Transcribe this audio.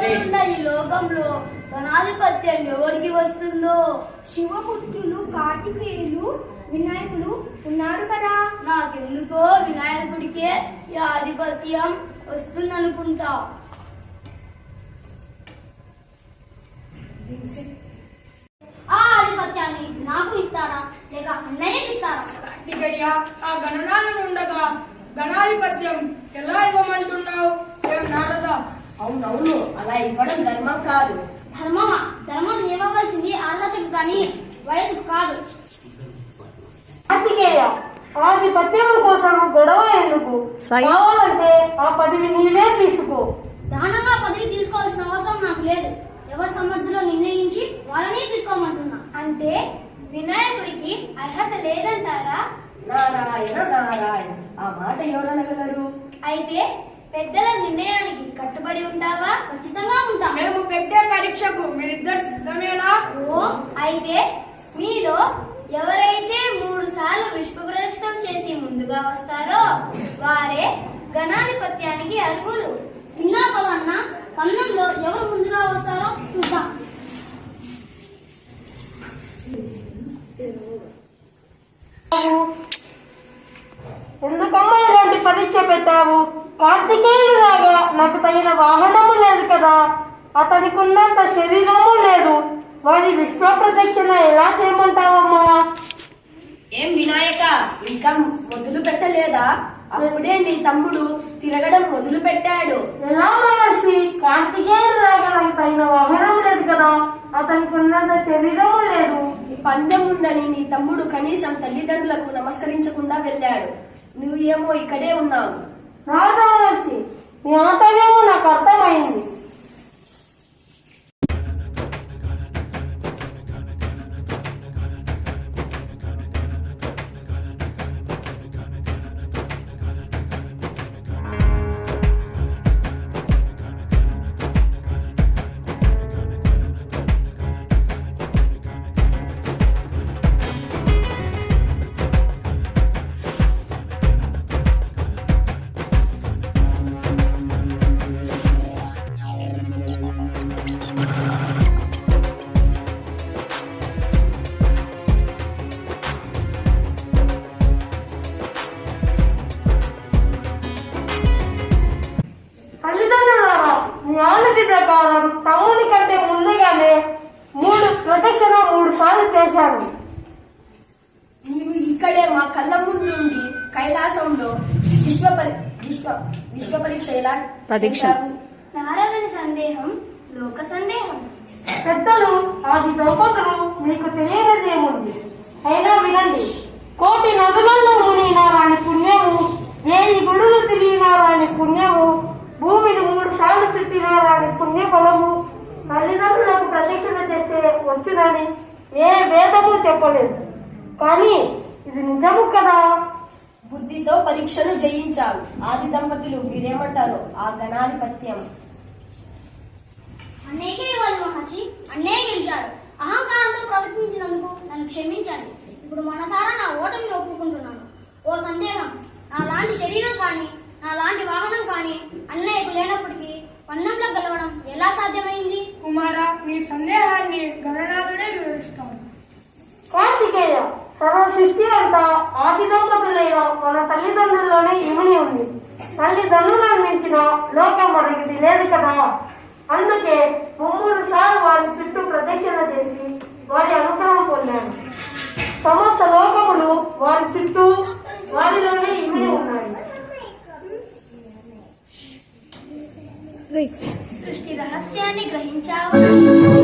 పోతున్న ఈ లోకంలో ధనాధిపత్యం ఎవరికి వస్తుందో? శివపుత్రులు కార్తికేయులు వినాయకుడు ఉన్నారు కదా. నాకెందుకో వినాయకుడికే ఈ ఆధిపత్యం వస్తుందనుకుంటా. ఆ ఆధిపత్యాన్ని నాకు ఇస్తారా? లేక అన్నయ్యకి ఇస్తారా? కార్తికయ్య ఆ గణనాథుడు ఉండగా గణాధిపత్యం ఎలా ఇవ్వమంటున్నావు? ఏం నారదా? అవునవును అలా ఇవ్వడం ధర్మం కాదు. ధర్మమా? ధర్మం ఇవ్వవలసింది అర్హతకు కానీ వయసుకు కాదు. కార్తికేయ ఆధిపత్యం కోసం గొడవ ఎందుకు? కావాలంటే ఆ పదవి నీవే తీసుకో. దానంగా పదవి తీసుకోవాల్సిన అవసరం నాకు లేదు. ఎవరి సమర్థులో నిర్ణయించి వాళ్ళని తీసుకోమంటున్నా. అంటే వినాయకుడికి అర్హత లేదంటారా? నారాయణ నారాయణ. ఆ మాట ఎవరు అనగలరు? అయితే పెద్దల నిర్ణయానికి కట్టుబడి ఉంటావా? ఖచ్చితంగా ఉంటా. మేము పెట్టే పరీక్షకు మీరిద్దరు సిద్ధమేనా? ఓ అయితే మీలో ఎవరైతే మూడు సార్లు విశ్వ ప్రదక్షిణం చేసి ముందుగా వస్తారో వారే గణాధిపత్యానికి అర్హులు. విన్నా కదా అన్న పందెంలో ఎవరు ముందుగా వస్తారో చూద్దాం. ఎందుకమ్మా ఇలాంటి పరీక్ష పెట్టావు. కార్తికేయుడు లాగా నాకు తగిన వాహనము లేదు కదా. అతనికి ఉన్నంత శరీరము లేదు. వారి విశ్వ ప్రదక్షిణ ఎలా చేయమంటావమ్మా? ఏం వినాయక ఇంకా మొదలు పెట్టలేదా? అప్పుడే నీ తమ్ముడు తిరగడం మొదలు పెట్టాడు. ఎలా మహర్షి? కార్తికేయుడు లాగా నాకు తగిన వాహనం లేదు కదా. అతనికి ఉన్నంత శరీరము లేదు. పందెం ఉందని నీ తమ్ముడు కనీసం తల్లిదండ్రులకు నమస్కరించకుండా వెళ్ళాడు. నువ్వు ఏమో ఇక్కడే ఉన్నావు. మహర్షి మీ ఆంతర్యము నాకు అర్థమైంది. ప్రకారం తమ్ముని కంటే ముందుగానే మూడు ప్రదక్షిణ మూడు సార్లు చేశాను నీవు ఇక్కడే మా కళ్ళ ముందు ఉండి కైలాసంలో విశ్వ పరి విశ్వ విశ్వ పరీక్ష ఎలా? నారదుని సందేహం లోక సందేహం. పెద్దలు ఆది దంపతులు మీకు తెలియనిదేముంది అయినా వినండి కోటి నదులలో మునిగిన రాని పుణ్యము వేయి గుడులు తిరిగిన రాని పుణ్యము భూమిని మూడు సార్లు తిట్టిన రాని పుణ్య ఫలము తల్లిదండ్రులకు ప్రదక్షిణ చేస్తే వచ్చునని ఏ వేదము చెప్పలేదు. కానీ ఇది నిజము కదా? బుద్ధితో పరీక్షను జయించావు ఆది దంపతులు మీరేమంటారు ఆ గణాధిపత్యం. అన్నయ్యకే ఇవ్వాలి మహర్షి అన్నయ్య గెలిచాడు అహంకారంతో ప్రవర్తించినందుకు నన్ను క్షమించండి. ఇప్పుడు మనసారా నా ఓటమిని ఒప్పుకుంటున్నాను. ఓ సందేహం. నా లాంటి శరీరం కానీ నా లాంటి వాహనం కానీ అన్నయ్యకు లేనప్పటికీ పందెంలో గెలవడం ఎలా సాధ్యమైంది? కుమార నీ సందేహాన్ని గణనాథుడే కార్తికేయ సర్వ సృష్టి అంతా ఆది దంపతులైన మన తల్లిదండ్రుల్లోనే ఇమిడి ఉంది. తల్లిదండ్రులను మించిన లోకం మరొకటి లేదు కదా. అందుకే మూడు సార్లు వారి చుట్టూ ప్రదక్షిణ చేసి వారి అనుగ్రహం పొందాను సమస్త లోకములు వారి చుట్టూ వారిలోనే ఇమిడి ఉన్నాయి. సృష్టి రహస్యాన్ని గ్రహించావు?